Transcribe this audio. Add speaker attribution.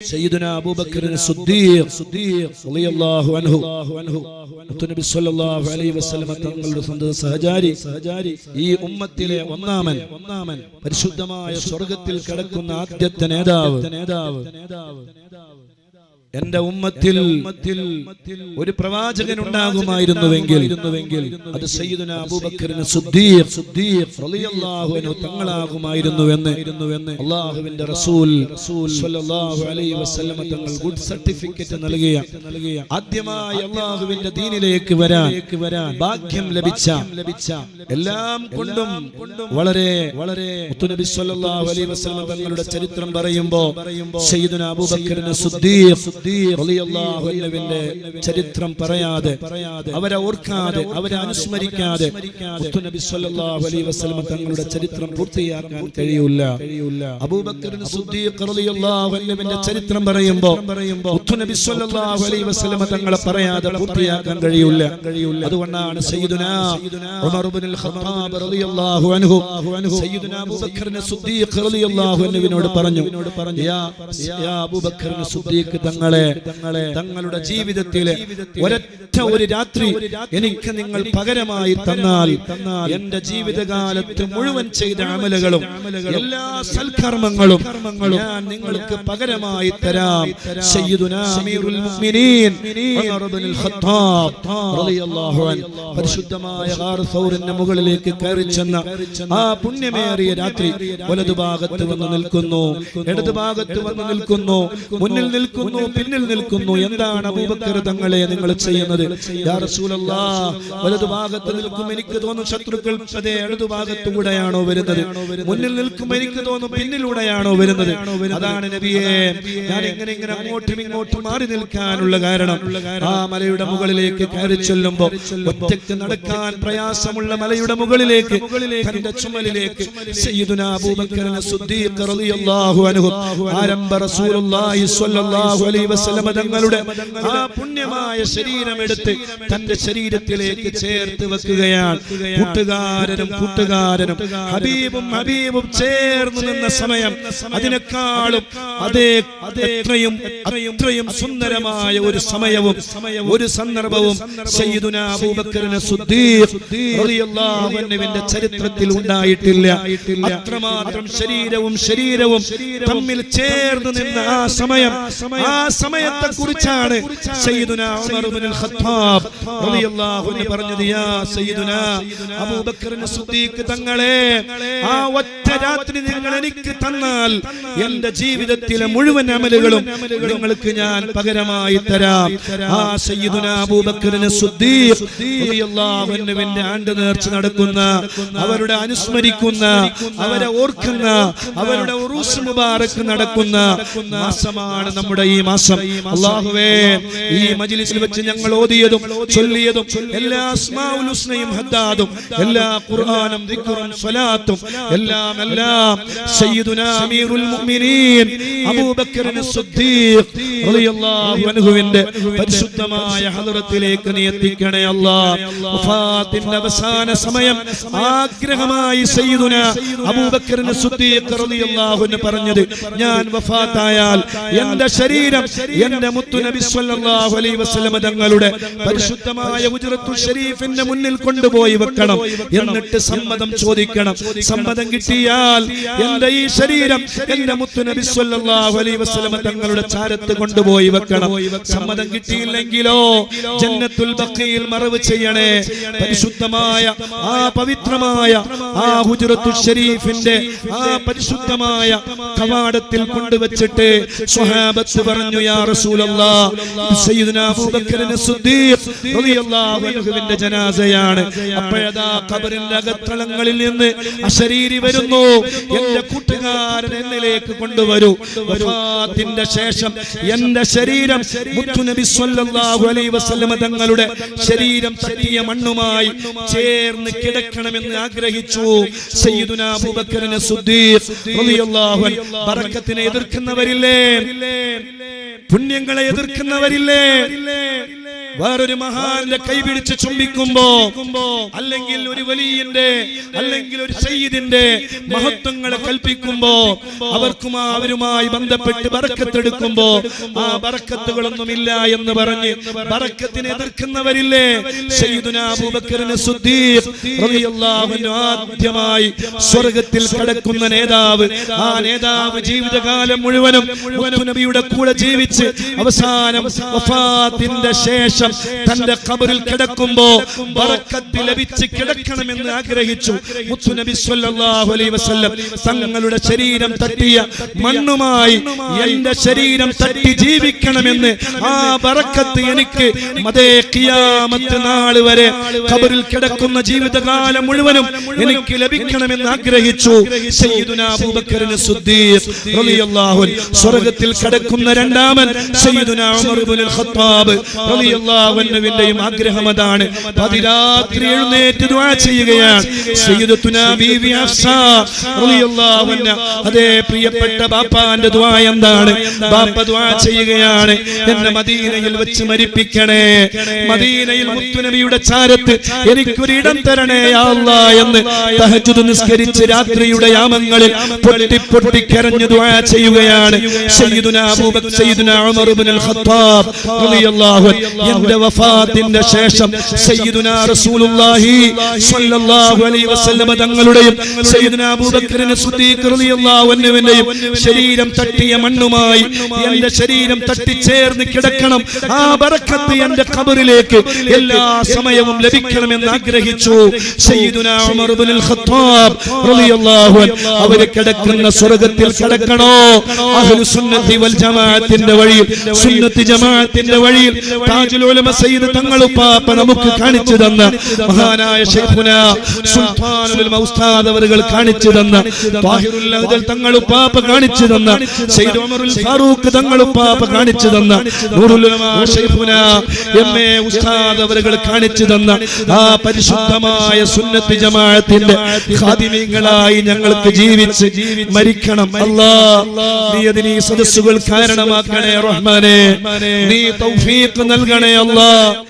Speaker 1: സയ്യിദുനാ അബൂബക്കർ സിദ്ദീഖ് സിദ്ദീഖ് റളിയല്ലാഹു അൻഹു. നബി സ്വല്ലല്ലാഹു അലൈഹി വസല്ലമ തങ്ങളുടെ സ്വന്തം സഹചാരി ഈ ഉമ്മത്തിലെ ഒന്നാമൻ ഒന്നാമൻ പരിശുദ്ധമായ സ്വർഗത്തിൽ കിടക്കുന്ന ആദ്യത്തെ നേതാവ് നേതാവ്. എന്റെ ഉമ്മത്തിൽ ഒരു പ്രവാചകൻ ഉണ്ടാകുമായിരുന്നുവെങ്കിൽ അത് സയ്യിദുന അബൂബക്കറിന് സുദ്ദീഖ് സുദ്ദീഖ് റളിയല്ലാഹു അൻഹു തങ്ങളാകുമായിരുന്നുവെന്ന് അള്ളാഹുവിന്റെ റസൂൽ സ്വല്ലല്ലാഹു അലൈഹി വസല്ലം തങ്ങൾ ഗുഡ് സർട്ടിഫിക്കറ്റ് നൽകിയ ആദ്യമായി അള്ളാഹുവിന്റെ ദീനിലേക്ക് വരാൻ ഭാഗ്യം ലഭിച്ച ലഭിച്ച എല്ലാം കൊണ്ടും വളരെ വളരെ മുത്തുനബി സ്വല്ലല്ലാഹു അലൈഹി വസല്ലം തങ്ങളുടെ ചരിത്രം പറയുമ്പോൾ സയ്യിദുന അബൂബക്കറിന് സുദ്ദീഖ് റളിയല്ലാഹുവിന്റെ ചരിത്രം പറയാതെ അവരെ ഓർക്കാതെ അവരെ അനുസ്മരിക്കാതെ നബി അലൈഹി വസല്ലം തങ്ങളുടെ ചരിത്രം പൂർത്തിയാക്കാൻ കഴിയില്ല അബൂബക്കറിന് സിദ്ദീഖ് റളിയല്ലാഹു അൻഹുവിന്റെ ചരിത്രം പറയുമ്പോൾ നബി അലൈഹി തങ്ങളെ പറയാതെ പൂർത്തിയാക്കാൻ കഴിയില്ല അതുകൊണ്ടാണ് സയ്യിദുനാ ഉമർ ഇബ്നുൽ ഖത്താബ് റളിയല്ലാഹു അൻഹു സയ്യിദുനാ സിദ്ദീഖ് റളിയല്ലാഹു പറഞ്ഞു യാ യാ സിദ്ദീഖ് തങ്ങളെ തങ്ങളെ തങ്ങളുടെ ജീവിതത്തിലെ ഒരൊറ്റ ഒരു രാത്രി എനിക്ക് നിങ്ങൾ പകരമായി തന്നാൽ എന്റെ ജീവിതകാലത്ത് മുഴുവൻ ചെയ്ത അമലുകളും എല്ലാ സൽക്കർമ്മങ്ങളും ഞാൻ നിങ്ങൾക്ക് പകരമായി തരാം. പരിശുദ്ധമായ മുകളിലേക്ക് കയറി ചെന്ന ആ പുണ്യമേറിയ രാത്രി വലതുഭാഗത്ത് വന്ന് നിൽക്കുന്നു. ഇടതുഭാഗത്ത് വന്ന് നിൽക്കുന്നു. മുന്നിൽ നിൽക്കുന്നു. പിന്നിൽ നിൽക്കുന്നു. എന്താണ് അബൂബക്കർ തങ്ങളെ നിങ്ങൾ ചെയ്യുന്നത്? വലതുഭാഗത്ത് നിൽക്കും എനിക്ക് തോന്നും ശത്രുക്കൾ അതേ ഇടതുഭാഗത്തൂടെയാണോ വരുന്നത്? മുന്നിൽ നിൽക്കും എനിക്ക് തോന്നും പിന്നിലൂടെയാണോ വരുന്നത്? അതാണ് നബിയെ ഞാൻ ഇങ്ങനെ ഇങ്ങനെ അങ്ങോട്ടും ഇങ്ങോട്ടും മാറി നിൽക്കാനുള്ള കാരണം. ആ മലയുടെ മുകളിലേക്ക് കയറി ചെല്ലുമ്പോ ഒറ്റയ്ക്ക് നടക്കാൻ പ്രയാസമുള്ള മലയുടെ മുകളിലേക്ക് തന്റെ ചുമലിലേക്ക് ആരംഭ റസൂലുള്ളാഹി വസല്ലമ തങ്ങളുടെ ആ പുണ്യമായ ശരീരം എടുത്ത് തന്റെ ശരീരത്തിലേക്ക് ചേർത്ത് വെക്കുകയാണ്. കൂട്ടുകാരനും കൂട്ടുകാരനും ഹബീബും ഹബീബും ചേർന്ന് നിന്ന സമയം അതിനേക്കാളും അതേ അത്രയും അത്രയും സുന്ദരമായ ഒരു സമയവും ഒരു സന്ദർഭവും സയ്യിദുനാ അബൂബക്കറിന് സിദ്ദീഖ് റളിയല്ലാഹു അൻഹുവിന്റെ ചരിത്രത്തിൽ ഉണ്ടായിട്ടില്ല. അത്രമാത്രം ശരീരവും ശരീരവും തമ്മിൽ ചേർന്ന് നിന്ന ആ സമയം ആ സമയത്തെ കുറിച്ചാണ് പറഞ്ഞത് തങ്ങളെ ആ ഒറ്റ രാത്രി നിങ്ങൾ എനിക്ക് തന്നാൽ എന്റെ ജീവിതത്തിലെ മുഴുവൻ അമലുകളും നിങ്ങൾക്ക് ഞാൻ പകരമായി തരാം. ആ സയ്യിദുന അബൂബക്കറിന് ആണ്ട് നേർച്ച നടക്കുന്ന അവരുടെ അനുസ്മരിക്കുന്ന അവരെ ഓർക്കുന്ന അവരുടെ ഉറൂസ് മുബാറക്ക് നടക്കുന്ന മാസമാണ് നമ്മുടെ ഈ മാസം. അള്ളാഹുവേ ഈ മജ്ലിസിൽ വെച്ച് ഞങ്ങൾ ഓതിയതും ചൊല്ലിയതും എല്ലാ അസ്മാഉൽ ഹുസ്നയും ഹദ്ദാദും എല്ലാ ഖുർആനും ദിക്റും സ്വലാത്തും എല്ലാം എല്ലാം സയ്യിദുനാ അമീറുൽ മുഅ്മിനീൻ അബൂബക്കറിന് സിദ്ദീഖ് റളിയല്ലാഹു അൻഹുവിന്റെ പരിശുദ്ധമായ ഹദ്റത്തിലേക്ക് നീ എത്തിക്കണേ അല്ലാഹ് വഫാത്തിന്റെ അവസാന സമയം ആഗ്രഹമായി സയ്യിദുനാ അബൂബക്കറിന് സിദ്ദീഖ് റളിയല്ലാഹു അൻഹു പറഞ്ഞത് ഞാൻ വഫാത്തായാൽ എന്റെ ശരീരം എന്റെ മുത്തു നബി സല്ലല്ലാഹു അലൈഹി വസല്ലം തങ്ങളുടെ പരിശുദ്ധമായ ഉജ്റത്തു ഷരീഫിന്റെ മുന്നിൽ കൊണ്ടുപോയി വെക്കണം. എന്നിട്ട് സമ്മതം ചോദിക്കണം. സമ്മതം കിട്ടിയാൽ എന്റെ ഈ ശരീരം എന്റെ മുത്തു നബി സല്ലല്ലാഹു അലൈഹി വസല്ലം തങ്ങളുടെ ചാരത്ത് കൊണ്ടുപോയി വെക്കണം. സമ്മതം കിട്ടിയില്ലെങ്കിലോ ജന്നത്തുൽ ബഖീൽ മറവ് ചെയ്യണേ. പരിശുദ്ധമായ ആ പവിത്രമായ ആ ഹുജ്റത്തു ഷരീഫിന്റെ ആ പരിശുദ്ധമായ കവാടത്തിൽ കൊണ്ടുവച്ചിട്ട് സ്വഹാബത്ത് പറഞ്ഞു യാ റസൂലല്ലാ സയ്യിദുനാ അബൂബക്കറിനെ സിദ്ദീഖ് റളിയല്ലാഹു അൻഹുവിന്റെ ജനാസയാണ്. അപ്പോഴതാ ഖബറിന്റെ അകത്തളങ്ങളിൽ നിന്ന് അശരീരി വരുന്നു. എന്റെ കൂട്ടുകാരൻ എന്നിലേക്ക് കൊണ്ടുവരൂ. വഫാത്തിന്റെ ശേഷം എന്റെ ശരീരം മുത്തുനബി സ്വല്ലല്ലാഹു അലൈഹി വസല്ലമ തങ്ങളുടെ ശരീരം തട്ടിയ മണ്ണുമായി ചേർന്ന് കിടക്കണമെന്ന് ആഗ്രഹിച്ചു. സയ്യിദുനാ അബൂബക്കറിനെ സിദ്ദീഖ് റളിയല്ലാഹു അൻഹു ബറക്കത്തിനെ എതിർക്കുന്നവരില്ലേ? പുണ്യങ്ങളെ എതിർക്കുന്നവരില്ലേ? വേറൊരു മഹാന്റെ കൈ പിടിച്ച് ചുംബിക്കുമ്പോ അല്ലെങ്കിൽ ഒരു വലിയന്റെ അല്ലെങ്കിൽ ഒരു സയ്യിദിന്റെ മഹത്വങ്ങളെ കൽപ്പിക്കുമ്പോ അവർക്കും അവരുമായി ബന്ധപ്പെട്ട് ബറക്കത്തെടുക്കുമ്പോ ആ ബറക്കത്തുകളൊന്നും ഇല്ല എന്ന് പറഞ്ഞ് ബറക്കത്തിനെ എതിർക്കുന്നവരില്ലേ? ആദ്യമായി സ്വർഗത്തിൽ കടക്കുന്ന നേതാവ്. ആ നേതാവ് ജീവിതകാലം മുഴുവനും നബിയുടെ കൂടെ ജീവിച്ച് അവസാനം വഫാത്തിന്റെ ശേഷം തന്റെ ഖബറിൽ കിടക്കുമ്പോ ബറക്കത്ത് ലഭിച്ച് കിടക്കണമെന്ന് ആഗ്രഹിച്ചു. മുത്തുനബി സ്വല്ലല്ലാഹു അലൈഹി വസല്ലം തങ്ങളുടെ ശരീരം തട്ടിയ മണ്ണുമായി എന്റെ ശരീരം തട്ടി ജീവിക്കണമെന്ന് ആ ബറക്കത്ത് എനിക്ക് മതേ ഖിയാമത്ത് നാൾ വരെ ഖബറിൽ കിടക്കുന്ന ജീവിതകാലം മുഴുവനും എനിക്ക് ലഭിക്കണമെന്ന് ആഗ്രഹിച്ചു. സയ്യിദുനാ അബൂബക്കറിന് സുദ്ദീഖ് റളിയല്ലാഹു സ്വർഗത്തിൽ കിടക്കുന്ന രണ്ടാമൻ സയ്യിദുനാ ഉമർ ഇബ്നുൽ ഖത്താബ് അൻഹുവിന്റെയും ആഗ്രഹം അതാണ്. പതിരാത്രി എഴുന്നേറ്റ് ദുആ ചെയ്യുകയാണ്. സയ്യിദത്തുനാ ബീവി റളിയല്ലാഹു അൻഹ. അതേ പ്രിയപ്പെട്ട ബാപ്പാന്റെ ദുആ എന്താണ്? ബാപ്പ ദുആ ചെയ്യുകയാണ്. എന്നെ മദീനയിൽ വെച്ച് മരിപ്പിക്കണേ. മദീനയിൽ മുത്തുനബിയുടെ ചാരത്ത് എനിക്കൊരു ഇടം തരണേ യാ അല്ലാ എന്ന് തഹജ്ജുദ് നിസ്കരിച്ച് രാത്രിയുടെ യാമങ്ങളിൽ പൊട്ടി പൊട്ടി കരഞ്ഞു ദുആ ചെയ്യുകയാണ്. സയ്യിദുനാ അബൂബക്കർ സയ്യിദുനാ ഉമർ ഇബ്നുൽ ഖത്താബ് റളിയല്ലാഹു അൻഹു. എന്റെ വഫാത്തിന്റെ ശേഷം സയ്യിദുനാ റസൂലുള്ളാഹി സ്വല്ലല്ലാഹു അലൈഹി വസല്ലമ തങ്ങളുടെയും സയ്യിദുനാ അബൂബക്കറിനെ സിദ്ദീഖ് റളിയല്ലാഹു അൻഹുവിന്റെയും ശരീരം തട്ടിയ മണ്ണുമായി എന്റെ ശരീരം തട്ടിച്ചേർന്ന് കിടക്കണം. ആ ബറക്കത്ത് എന്റെ ഖബറിലേക്ക് എല്ലാ സമയവും ലഭിക്കണമെന്ന് ആഗ്രഹിച്ചു. സയ്യിദുനാ ഉമർ ഇബ്നുൽ ഖത്താബ് റളിയല്ലാഹു അൻഹു അവർ കിടക്കുന്ന സ്വർഗത്തിൽ കിടക്കണോ? അഹ്ലു സുന്നത്തി വൽ ജമാഅത്തിന്റെ വഴിയിൽ സുന്നത്തി ജമാഅത്തിന്റെ വഴിയിൽ താജുൽ സയ്യിദ് നമുക്ക് കാണിച്ചു തന്ന മഹാനായ സുൽത്താനുൽ കാണിച്ചു തന്ന കാണിച്ചു തന്ന സയ്യിദ് ഉമറുൽ ഫാറൂഖ് കാണിച്ചു തന്ന എം എ കാണിച്ചു തന്ന ആ പരിശുദ്ധമായ സുന്നത്തി ജമാഅത്തിന്റെ ഖാദിമീങ്ങളായി ഞങ്ങൾക്ക് ജീവിച്ച് മരിക്കണം. അല്ലാ നീ അതിന് ഈ സദസ്സുകൾ കാരണമാക്കണേ റഹ്മാനെ. നീ തൗഫീഖ് നൽകണേ അല്ലാ